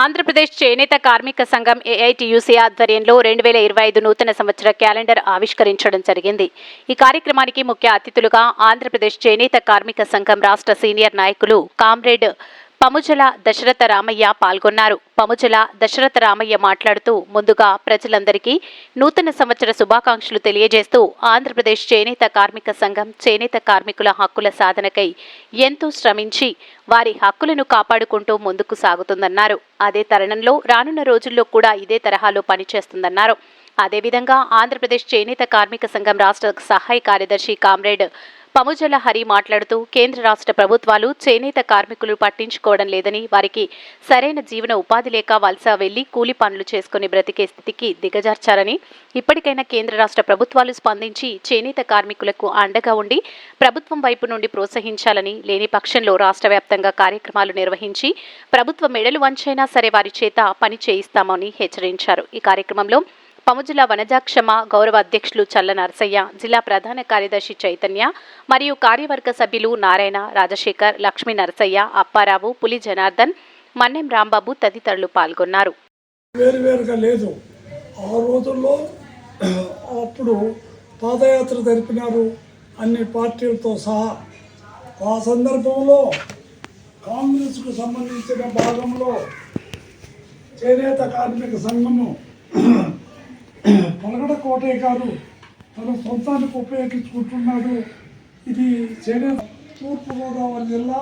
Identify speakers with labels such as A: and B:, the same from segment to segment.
A: ఆంధ్రప్రదేశ్ చేనేత కార్మిక సంఘం ఏఐటియుసి ఆధ్వర్యంలో రెండు వేల ఇరవై ఐదు నూతన సంవత్సర క్యాలెండర్ ఆవిష్కరించడం జరిగింది. ఈ కార్యక్రమానికి ముఖ్య అతిథులుగా ఆంధ్రప్రదేశ్ చేనేత కార్మిక సంఘం రాష్ట్ర సీనియర్ నాయకులు కామ్రేడ్ పముజల దశరథ రామయ్య పాల్గొన్నారు. పముజల దశరథ రామయ్య మాట్లాడుతూ ముందుగా ప్రజలందరికీ నూతన సంవత్సర శుభాకాంక్షలు తెలియజేస్తూ ఆంధ్రప్రదేశ్ చేనేత కార్మిక సంఘం చేనేత కార్మికుల హక్కుల సాధనకై ఎంతో శ్రమించి వారి హక్కులను కాపాడుకుంటూ ముందుకు సాగుతుందన్నారు. అదే తరుణంలో రానున్న రోజుల్లో కూడా ఇదే తరహాలో పనిచేస్తుందన్నారు. అదేవిధంగా ఆంధ్రప్రదేశ్ చేనేత కార్మిక సంఘం రాష్ట్ర సహాయ కార్యదర్శి కామ్రేడ్ పముజల హరి మాట్లాడుతూ కేంద్ర రాష్ట్ర ప్రభుత్వాలు చేనేత కార్మికులు పట్టించుకోవడం లేదని వారికి సరైన జీవన ఉపాధి లేక వలస వెళ్ళి కూలి పనులు చేసుకుని బ్రతికే స్థితికి దిగజార్చారని ఇప్పటికైనా కేంద్ర రాష్ట్ర ప్రభుత్వాలు స్పందించి చేనేత కార్మికులకు అండగా ఉండి ప్రభుత్వం వైపు నుండి ప్రోత్సహించాలని లేని పక్షంలో రాష్ట్ర వ్యాప్తంగా కార్యక్రమాలు నిర్వహించి ప్రభుత్వ మెడలు వంచైనా సరే వారి చేత పని చేయిస్తామని హెచ్చరించారు. ఈ కార్యక్రమంలో పముజుల వనజాక్షమ గౌరవ అధ్యక్షులు చల్ల నరసయ్య జిల్లా ప్రధాన కార్యదర్శి చైతన్య మరియు కార్యవర్గ సభ్యులు నారాయణ రాజశేఖర్ లక్ష్మీ నరసయ్య అప్పారావు పులి జనార్దన్ మన్నెం రాంబాబు తదితరులు పాల్గొన్నారు.
B: వేరువేరుగా లేదు. ఆ రోజుల్లో అప్పుడు పాదయాత్ర జరిపినారు అన్ని పార్టీలతో సహా. ఆ సందర్భంలో కాంగ్రెస్కు సంబంధించిన భాగంలో చేనేత కార్మిక సంఘము పొలగడ కోటయ్య గారు తన సొంతానికి ఉపయోగించుకుంటున్నాడు. ఇది చేనేత తూర్పుగోదావరి జిల్లా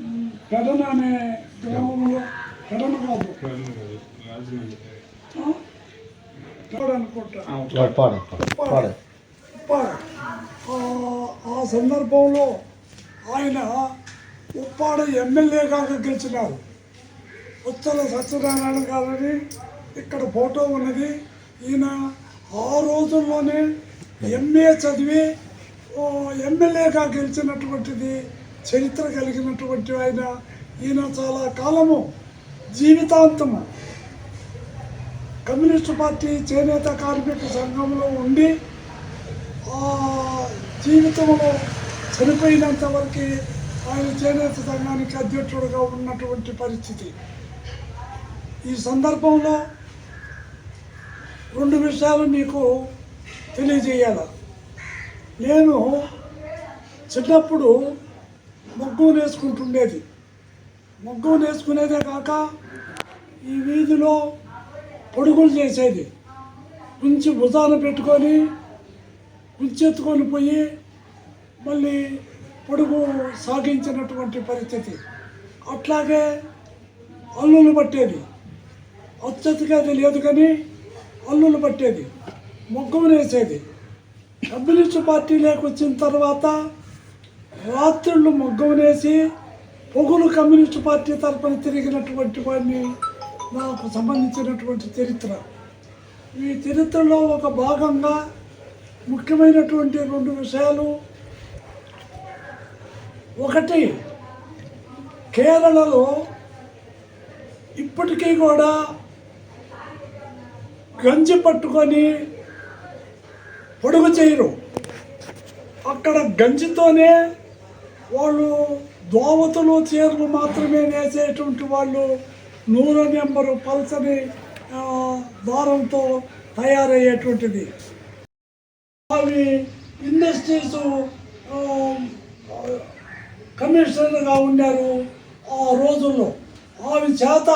B: ఉమ్, పెడన అనే గ్రామంలో పెడన కాదు. ఆ? అనుకుంటా. సందర్భంలో ఆయన ఉప్పాడ ఎమ్మెల్యేగా గెలిచినారు. ఉత్తల సత్యనారాయణ గారని ఇక్కడ ఫోటో ఉన్నది. ఈయన ఆ రోజుల్లోనే ఎంఏ చదివి ఎమ్మెల్యేగా గెలిచినటువంటిది చరిత్ర కలిగినటువంటి ఆయన. ఈయన చాలా కాలము జీవితాంతము కమ్యూనిస్టు పార్టీ చేనేత కార్మిక సంఘంలో ఉండి ఆ జీవితంలో చనిపోయినంత వరకు ఆయన చేనేత సంఘానికి అధ్యక్షుడుగా ఉన్నటువంటి పరిస్థితి. ఈ సందర్భంలో రెండు విషయాలు మీకు తెలియజేయాల? నేను చిన్నప్పుడు మొగ్గు నేసుకుంటుండేది. మొగ్గు నేసుకునేదే కాక ఈ వీధిలో పొడుగులు చేసేది. కుంచి భుజాన పెట్టుకొని కుంచెత్తుకొని పోయి మళ్ళీ పొడుగు సాగించినటువంటి పరిస్థితి. అట్లాగే అల్లులు పట్టేది. అత్యతిగా తెలియదు కానీ అల్లులు పట్టేది ముగ్గం వేసేది కమ్యూనిస్టు పార్టీలోకి వచ్చిన తర్వాత రాత్రుళ్ళు ముగ్గం వేసి పొగులు కమ్యూనిస్టు పార్టీ తరపున తిరిగినటువంటి వాడిని నాకు సంబంధించినటువంటి చరిత్ర. ఈ చరిత్రలో ఒక భాగంగా ముఖ్యమైనటువంటి రెండు విషయాలు. ఒకటి కేరళలో ఇప్పటికీ కూడా గంజి పట్టుకొని పొడుగు చేయరు. అక్కడ గంజితోనే వాళ్ళు దోవతలు చీరలు మాత్రమే నేసేటువంటి వాళ్ళు నూనె నెంబరు పలసని దారంతో తయారయ్యేటువంటిది. అవి ఇండస్ట్రీస్ కమిషనర్గా ఉన్నారు ఆ రోజుల్లో. ఆమె చేత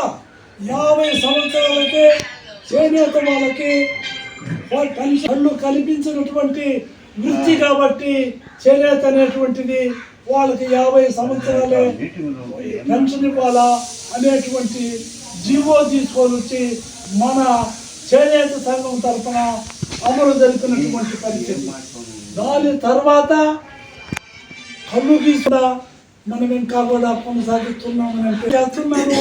B: యాభై సంవత్సరాలకే చేనేత వాళ్ళకి కళ్ళు కనిపించినటువంటి కల్పించినటువంటి వృత్తి కాబట్టి చేనేత అనేటువంటిది వాళ్ళకి యాభై సంవత్సరాలే పెన్షన్ ఇవ్వాలా అనేటువంటి జీవో తీసుకొని వచ్చి మన చేనేత సంఘం తరఫున అమలు జరిపినటువంటి పరిస్థితి. దాని తర్వాత కళ్ళు గీసుడా మనం ఇంకా కూడా కొనసాగిస్తున్నామని అంటే చేస్తున్నాను